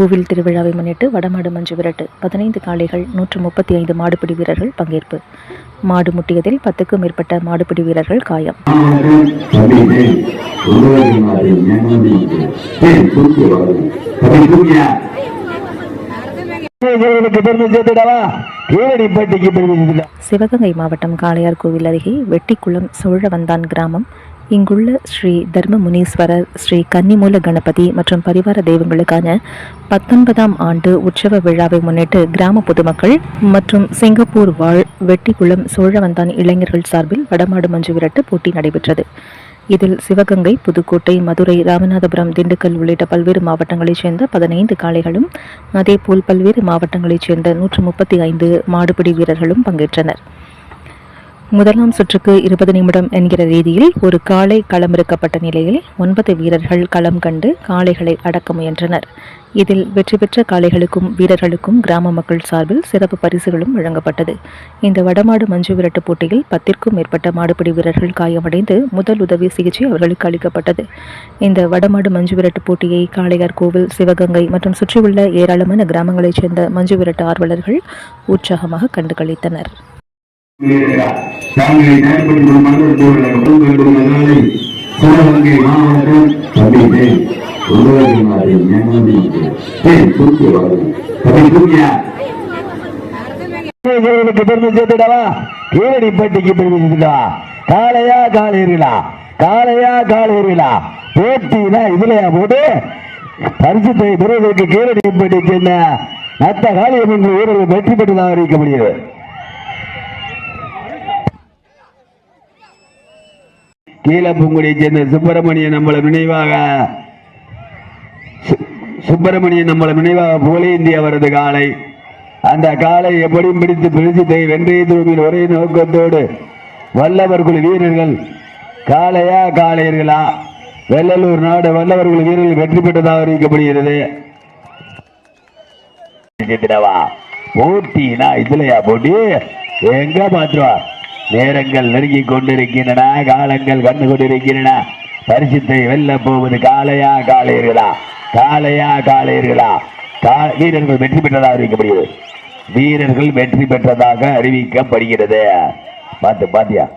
கோவில் திருவிழாவை முன்னிட்டு வடமாடு மஞ்சு விரட்டு. பதினைந்து காளைகள் நூற்று முப்பத்தி ஐந்து மாடுபிடி வீரர்கள் பங்கேற்பு. மாடு முட்டியதில் பத்துக்கும் மேற்பட்ட மாடுபிடி வீரர்கள் காயம். சிவகங்கை மாவட்டம் காளையார் கோவில் அருகே வெட்டிக்குளம் சோழவந்தான் கிராமம். இங்குள்ள ஸ்ரீ தர்ம முனீஸ்வரர் ஸ்ரீ கன்னிமூல கணபதி மற்றும் பரிவார தெய்வங்களுக்கான பத்தொன்பதாம் ஆண்டு உற்சவ விழாவை முன்னிட்டு கிராம பொதுமக்கள் மற்றும் சிங்கப்பூர் வாழ் வெட்டிக்குளம் சோழவந்தான் இளைஞர்கள் சார்பில் வடமாடு மஞ்சு விரட்டு போட்டி நடைபெற்றது. இதில் சிவகங்கை புதுக்கோட்டை மதுரை ராமநாதபுரம் திண்டுக்கல் உள்ளிட்ட பல்வேறு மாவட்டங்களைச் சேர்ந்த பதினைந்து காளைகளும் அதேபோல் பல்வேறு மாவட்டங்களைச் சேர்ந்த நூற்று முப்பத்தி ஐந்து மாடுபிடி வீரர்களும் பங்கேற்றனர். முதலாம் சுற்றுக்கு இருபது நிமிடம் என்கிற ரீதியில் ஒரு காளை களமிறக்கப்பட்ட நிலையில் ஒன்பது வீரர்கள் களம் கண்டு காளைகளை அடக்க முயன்றனர். இதில் வெற்றி பெற்ற காளைகளுக்கும் வீரர்களுக்கும் கிராம மக்கள் சார்பில் சிறப்பு பரிசுகளும் வழங்கப்பட்டது. இந்த வடமாடு மஞ்சு விரட்டு போட்டியில் பத்திற்கும் மேற்பட்ட மாடுபிடி வீரர்கள் காயமடைந்து முதல் உதவி சிகிச்சை அவர்களுக்கு அளிக்கப்பட்டது. இந்த வடமாடு மஞ்சு விரட்டு போட்டியை காளையார் கோவில் சிவகங்கை மற்றும் சுற்றியுள்ள ஏராளமான கிராமங்களைச் சேர்ந்த மஞ்சு விரட்டு ஆர்வலர்கள் உற்சாகமாக கண்டுகளித்தனர். தாங்களை தயார்படுத்தும் மன்னர் கோவில் வேண்டும் அதனாலே சிவகங்கை மாவட்டம் கவிதை உருவாகி மாறி ஞானி தூக்கி வரும் கவி தூக்கியா பெருமை சேர்த்துடவா கீழடிப்பட்டிக்கு பெருமை சேர்த்துடா காளையா காளையர்களா காளையா காளையர்களா போட்டினா இதுலயா போட்டு? பரிசுத்தை பெறுவதற்கு கீழடிப்பட்டி சேர்ந்த நத்த காளியம்மன் வீரர்கள் வெற்றி பெற்றதாக அறிவிக்க கீழப்பூங்குடியை சேர்ந்த சுப்பிரமணியன் நம்மளை நினைவாக சு- சுப்பிரமணியன் நம்மளை நினைவாக புகழேந்தி அவரது காலை. அந்த காலை எப்படியும் பிடித்து பிரிசித்தை வென்றைய தூமில் ஒரே நோக்கத்தோடு வல்லவர் குழு வீரர்கள் காளையா காளையர்களா வெள்ளலூர் நாடு வல்லவர் குழு வீரர்கள் வெற்றி பெற்றதாக அறிவிக்கப்படுகிறது. போட்டினா இதுலயா போட்டி? எங்க பாத்துருவா? நேரங்கள் நெருங்கி கொண்டிருக்கின்றன காலங்கள் கண்டு கொண்டிருக்கின்றன. பரிசுத்தை வெல்ல போவது காலையா காலையர்களா? காலையா காலையர்களா? கா- வீரர்கள் வெற்றி பெற்றதாக அறிவிக்கப்படுகிறது. வீரர்கள் வெற்றி பெற்றதாக அறிவிக்கப்படுகிறது. பார்த்து பாத்தியா